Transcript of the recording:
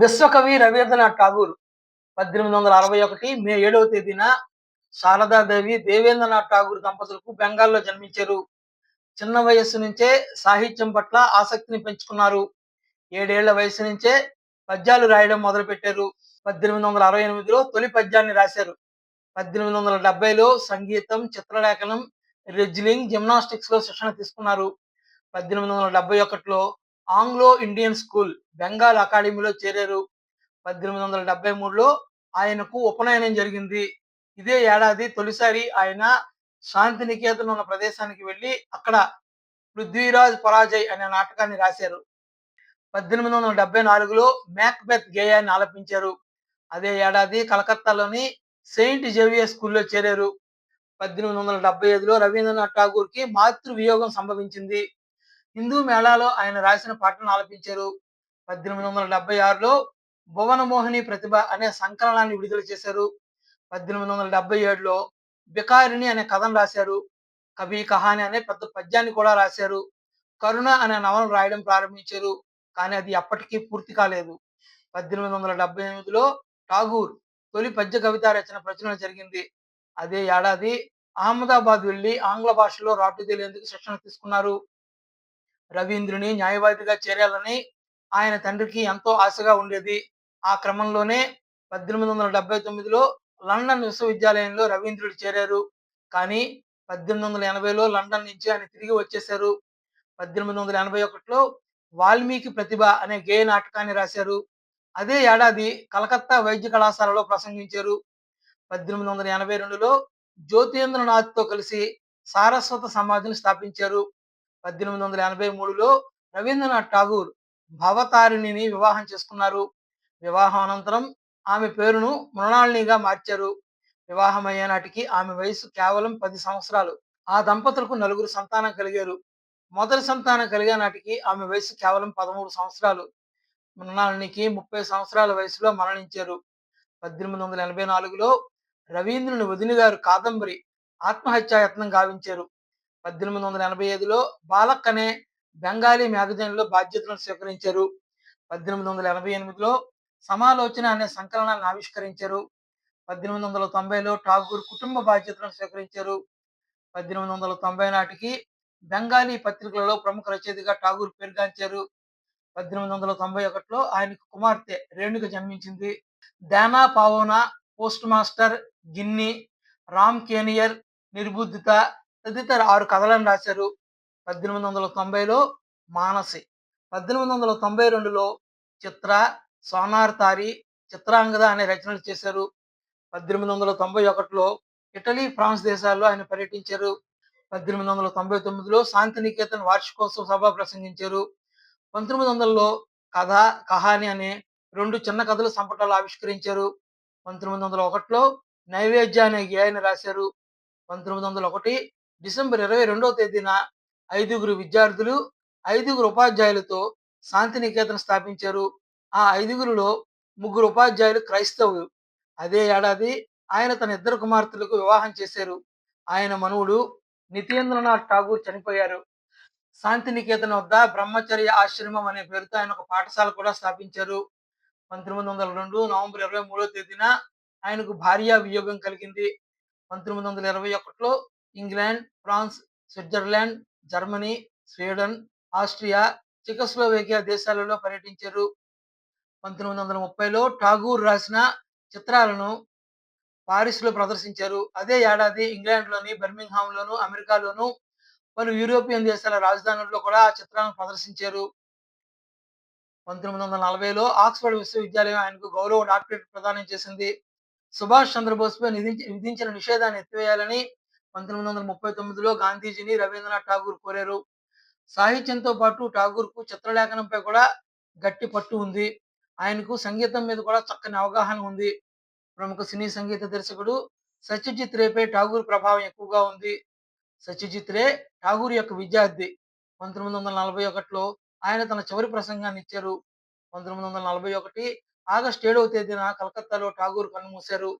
విశ్వకవి రవీంద్రనాథ్ ఠాగూర్ పద్దెనిమిది వందల అరవై ఒకటి మే ఏడవ తేదీన శారదాదేవి దేవేంద్రనాథ్ ఠాగూర్ దంపతులకు బెంగాల్లో జన్మించారు. చిన్న వయస్సు నుంచే సాహిత్యం పట్ల ఆసక్తిని పెంచుకున్నారు. ఏడేళ్ళ వయసు నుంచే పద్యాలు రాయడం మొదలుపెట్టారు. పద్దెనిమిది వందల అరవై ఎనిమిదిలో తొలి పద్యాన్ని రాశారు. పద్దెనిమిది వందల డెబ్బైలో సంగీతం చిత్రలేఖనం రెజ్లింగ్ జిమ్నాస్టిక్స్లో శిక్షణ తీసుకున్నారు. పద్దెనిమిది వందల డెబ్బై ఒకటిలో ఆంగ్లో ఇండియన్ స్కూల్ బెంగాల్ అకాడమీలో చేరారు. పద్దెనిమిది వందల డెబ్బై మూడులో ఆయనకు ఉపనయనం జరిగింది. ఇదే ఏడాది తొలిసారి ఆయన శాంతినికేతన్ ఉన్న ప్రదేశానికి వెళ్ళి అక్కడ పృథ్వీరాజ్ పరాజయ్ అనే నాటకాన్ని రాశారు. పద్దెనిమిది వందల డెబ్బై నాలుగులో మ్యాక్బెత్ గేయాన్ని ఆలపించారు. అదే ఏడాది కలకత్తాలోని సెయింట్ జేవియర్ స్కూల్లో చేరారు. పద్దెనిమిది వందల డెబ్బై ఐదులో రవీంద్రనాథ్ ఠాగూర్కి మాతృ వియోగం సంభవించింది. హిందూ మేళాలో ఆయన రాసిన పాటను ఆలపించారు. పద్దెనిమిది వందల డెబ్బై ఆరులో భువనమోహిని ప్రతిభ అనే సంకలనాన్ని విడుదల చేశారు. పద్దెనిమిది వందల డెబ్బై ఏడులో బికారిణి అనే కథను రాశారు. కవి కహాని అనే పెద్ద పద్యాన్ని కూడా రాశారు. కరుణ అనే నవలను రాయడం ప్రారంభించారు. కానీ అది అప్పటికీ పూర్తి కాలేదు. పద్దెనిమిది వందల డెబ్బై ఎనిమిదిలో ఠాగూర్ తొలి పద్య కవిత రచన ప్రచురణ జరిగింది. అదే ఏడాది అహ్మదాబాద్ వెళ్ళి ఆంగ్ల భాషలో రాటు తెలియేందుకు శిక్షణ తీసుకున్నారు. రవీంద్రుని న్యాయవాదిగా చేరాలని ఆయన తండ్రికి ఎంతో ఆశగా ఉండేది. ఆ క్రమంలోనే పద్దెనిమిది వందల డెబ్బై తొమ్మిదిలో లండన్ విశ్వవిద్యాలయంలో రవీంద్రుడు చేరారు. కానీ పద్దెనిమిది వందల ఎనభైలో లండన్ నుంచి ఆయన తిరిగి వచ్చేశారు. పద్దెనిమిది వందల ఎనభై ఒకటిలో వాల్మీకి ప్రతిభ అనే గేయ నాటకాన్ని రాశారు. అదే ఏడాది కలకత్తా వైద్య కళాశాలలో ప్రసంగించారు. పద్దెనిమిది వందల ఎనభై రెండులో జ్యోతేంద్రనాథ్తో కలిసి సారస్వత సమాధిని స్థాపించారు. పద్దెనిమిది వందల ఎనభై మూడులో రవీంద్రనాథ్ ఠాగూర్ భవతారిణిని వివాహం చేసుకున్నారు. వివాహం అనంతరం ఆమె పేరును మృణాళినిగా మార్చారు. వివాహమయ్యే నాటికి ఆమె వయసు కేవలం పది సంవత్సరాలు. ఆ దంపతులకు నలుగురు సంతానం కలిగారు. మొదటి సంతానం కలిగే నాటికి ఆమె వయసు కేవలం పదమూడు సంవత్సరాలు. మృణాళినికి ముప్పై సంవత్సరాల వయసులో మరణించారు. పద్దెనిమిది వందల ఎనభై నాలుగులో రవీంద్రుని వదిన గారు కాదంబరి ఆత్మహత్యాయత్నం గావించారు. పద్దెనిమిది వందల ఎనభై ఐదులో బాలక్ అనే బెంగాలీ మ్యాగజైన్లో బాధ్యతలను స్వీకరించారు. పద్దెనిమిది వందల ఎనభై ఎనిమిదిలో సమాలోచన అనే సంకలనాన్ని ఆవిష్కరించారు. పద్దెనిమిది వందల తొంభైలో ఠాగూర్ కుటుంబ బాధ్యతలను స్వీకరించారు. పద్దెనిమిది వందల తొంభై నాటికి బెంగాలీ పత్రికలలో ప్రముఖ రచయితగా ఠాగూర్ పేరుగాంచారు. పద్దెనిమిది వందల తొంభై ఒకటిలో ఆయనకు కుమార్తె రేణుక జన్మించింది. దానా పావోనా పోస్ట్ మాస్టర్ గిన్ని రామ్ కేనియర్ నిర్బుద్ధిత తదితర ఆరు కథలను రాశారు. పద్దెనిమిది వందల తొంభైలో మానసి. పద్దెనిమిది వందల తొంభై రెండులో చిత్ర సోనార్ తారి చిత్రాంగద అనే రచనలు చేశారు. పద్దెనిమిది వందల తొంభై ఒకటిలో ఇటలీ ఫ్రాన్స్ దేశాల్లో ఆయన పర్యటించారు. పద్దెనిమిది వందల తొంభై తొమ్మిదిలో శాంతినికేతన్ వార్షికోత్సవ సభ ప్రసంగించారు. పంతొమ్మిది వందలలో కథ కహాని అనే రెండు చిన్న కథలు సంపుటాలు ఆవిష్కరించారు. పంతొమ్మిది వందల ఒకటిలో నైవేద్య అనే గేయాన్ని రాశారు. పంతొమ్మిది వందల ఒకటి డిసెంబర్ ఇరవై రెండవ తేదీన ఐదుగురు విద్యార్థులు ఐదుగురు ఉపాధ్యాయులతో శాంతినికేతన్ స్థాపించారు. ఆ ఐదుగురులో ముగ్గురు ఉపాధ్యాయులు క్రైస్తవులు. అదే ఏడాది ఆయన తన ఇద్దరు కుమార్తెలకు వివాహం చేశారు. ఆయన మనువుడు నితేంద్రనాథ్ ఠాగూర్ చనిపోయారు. శాంతినికేతన్ వద్ద బ్రహ్మచర్య ఆశ్రమం అనే పేరుతో ఆయన ఒక పాఠశాల కూడా స్థాపించారు. పంతొమ్మిది వందల రెండు నవంబర్ ఇరవై మూడో తేదీన ఆయనకు భార్య వియోగం కలిగింది. పంతొమ్మిది వందల ఇరవై ఒకటిలో England France Switzerland Germany Sweden Austria Czechoslovakia దేశాలలో పర్యటించారు. పంతొమ్మిది వందల ముప్పైలో ఠాగూర్ రాసిన చిత్రాలను పారిస్లో ప్రదర్శించారు. అదే ఏడాది ఇంగ్లాండ్లోని బర్మింగ్హామ్ లోను అమెరికాలోను పలు యూరోపియన్ దేశాల రాజధానుల్లో కూడా ఆ చిత్రాలను ప్రదర్శించారు. పంతొమ్మిది వందల నలభైలో ఆక్స్ఫర్డ్ విశ్వవిద్యాలయం ఆయనకు గౌరవ డాక్టరేట్ ప్రదానం చేసింది. సుభాష్ చంద్రబోస్ పై విధించిన నిషేధాన్ని ఎత్తివేయాలని పంతొమ్మిది వందల ముప్పై తొమ్మిదిలో గాంధీజీని రవీంద్రనాథ్ ఠాగూర్ కోరారు. సాహిత్యంతో పాటు ఠాగూర్కు చిత్రలేఖనంపై కూడా గట్టి పట్టు ఉంది. ఆయనకు సంగీతం మీద కూడా చక్కని అవగాహన ఉంది. ప్రముఖ సినీ సంగీత దర్శకుడు సత్యజిత్ రేపై ఠాగూర్ ప్రభావం ఎక్కువగా ఉంది. సత్యజిత్ రే ఠాగూర్ యొక్క విద్యార్థి. పంతొమ్మిది వందల నలభై ఒకటిలో ఆయన తన చివరి ప్రసంగాన్ని ఇచ్చారు. పంతొమ్మిది వందల నలభై ఒకటి ఆగస్టు ఏడవ తేదీన కలకత్తాలో ఠాగూర్ కన్నుమూశారు